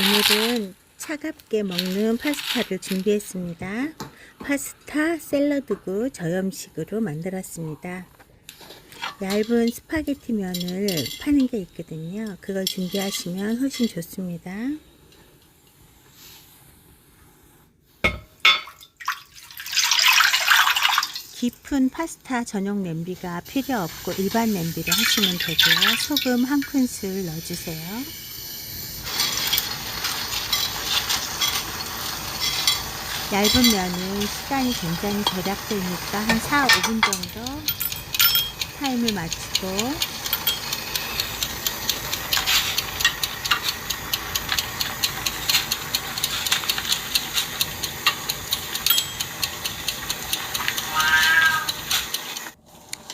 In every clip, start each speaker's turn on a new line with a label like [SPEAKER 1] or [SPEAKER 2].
[SPEAKER 1] 오늘은 차갑게 먹는 파스타를 준비했습니다. 파스타 샐러드구 저염식으로 만들었습니다. 얇은 스파게티 면을 파는 게 있거든요. 그걸 준비하시면 훨씬 좋습니다. 깊은 파스타 전용 냄비가 필요 없고 일반 냄비로 하시면 되고요. 소금 한 큰술 넣어주세요. 얇은 면은 시간이 굉장히 절약되니까 한 4, 5분 정도 타임을 맞추고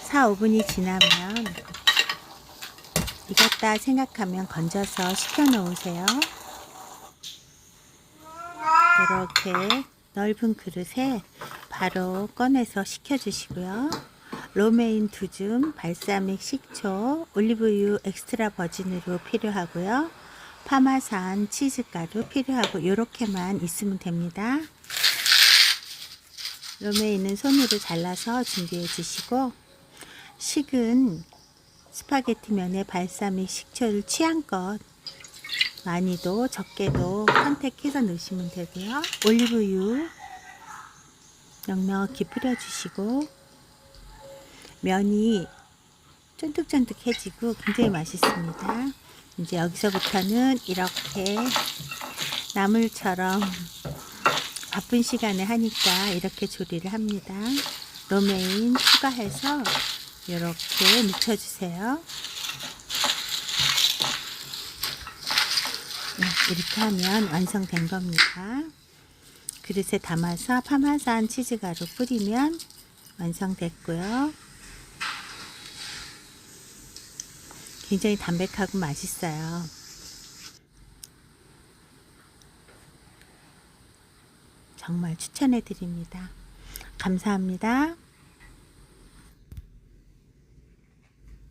[SPEAKER 1] 사, 5분이 지나면 익었다 생각하면 건져서 식혀 놓으세요. 이렇게 넓은 그릇에 바로 꺼내서 식혀주시고요. 로메인 두 줌, 발사믹 식초, 올리브유 엑스트라 버진으로 필요하고요. 파마산 치즈가루 필요하고 이렇게만 있으면 됩니다. 로메인은 손으로 잘라서 준비해 주시고 식은 스파게티 면에 발사믹 식초를 취향껏 많이도 적게도 선택해서 넣으시면 되고요. 올리브유 넉넉히 뿌려주시고 면이 쫀득쫀득해지고 굉장히 맛있습니다. 이제 여기서부터는 이렇게 나물처럼 바쁜 시간에 하니까 이렇게 조리를 합니다. 로메인 추가해서 이렇게 묻혀주세요. 이렇게 하면 완성된 겁니다. 그릇에 담아서 파마산 치즈가루 뿌리면 완성됐고요. 굉장히 담백하고 맛있어요. 정말 추천해 드립니다. 감사합니다.